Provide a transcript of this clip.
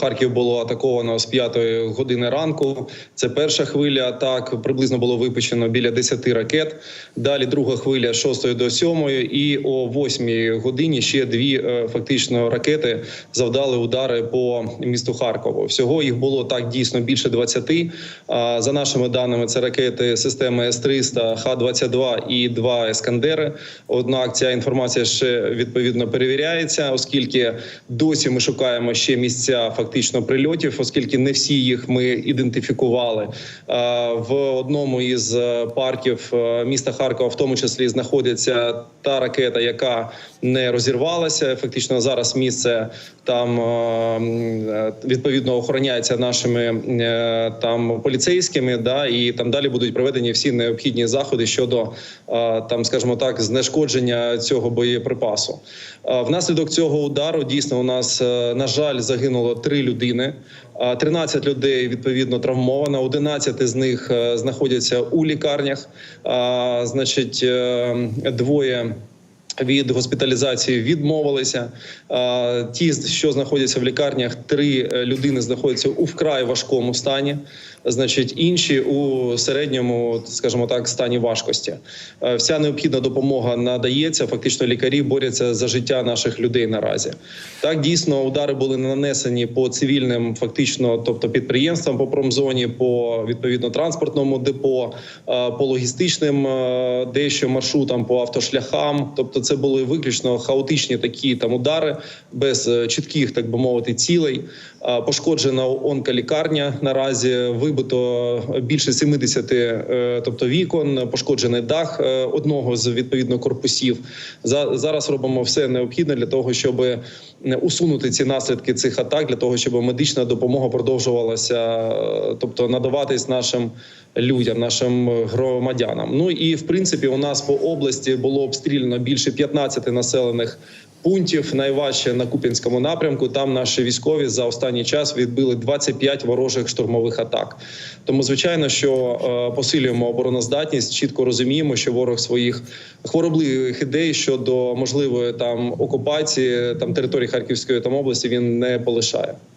Харків було атаковано з 5 години ранку. Це перша хвиля атак. Приблизно було випущено біля 10 ракет. Далі друга хвиля 6 до 7. І о 8 годині ще дві е, фактично ракети завдали удари по місту Харкову. Всього їх було так дійсно більше 20. А за нашими даними, це ракети системи С-300, Х-22 і два Ескандери. Однак ця інформація ще відповідно перевіряється, оскільки досі ми шукаємо ще місця фактично прильотів, оскільки не всі їх ми ідентифікували. Е, В одному із е, парків е, міста Харкова, в тому числі, знаходиться та ракета, яка не розірвалася. Фактично зараз місце там відповідно охороняється нашими там поліцейськими. Да, і там далі будуть проведені всі необхідні заходи щодо там, скажімо так, знешкодження цього боєприпасу. Внаслідок цього удару дійсно у нас на жаль загинуло три людини. а 13 людей відповідно травмовано. 11 з них е, знаходяться у лікарнях. Значить, е, двоє. Від госпіталізації відмовилися. Ті, що знаходяться в лікарнях, три е, людини знаходяться у вкрай важкому стані. Значить, інші у середньому, скажімо так, стані важкості. Е, Вся необхідна допомога надається. Фактично, лікарі борються за життя наших людей наразі. Так дійсно удари були нанесені по цивільним, фактично, тобто підприємствам по промзоні, по відповідно транспортному депо, е, по логістичним дещо маршрутам, по автошляхам. Тобто, це були виключно хаотичні такі там удари без е, чітких, так би мовити, цілей. Пошкоджена онколікарня наразі вибито більше 70 е, тобто вікон, пошкоджений дах е, одного з відповідно корпусів. За зараз робимо все необхідне для того, щоб усунути ці наслідки цих атак, для того, щоб медична допомога продовжувалася, тобто надаватись нашим людям, нашим громадянам. Ну і в принципі, у нас по області було обстріляно більше 15 населених пунктів. Найважче на Куп'янському напрямку. Там наші військові за останній час відбили 25 ворожих штурмових атак. Тому, звичайно, що е, посилюємо обороноздатність, чітко розуміємо, що ворог своїх хворобливих ідей щодо можливої там окупації там території Харківської там області він не полишає.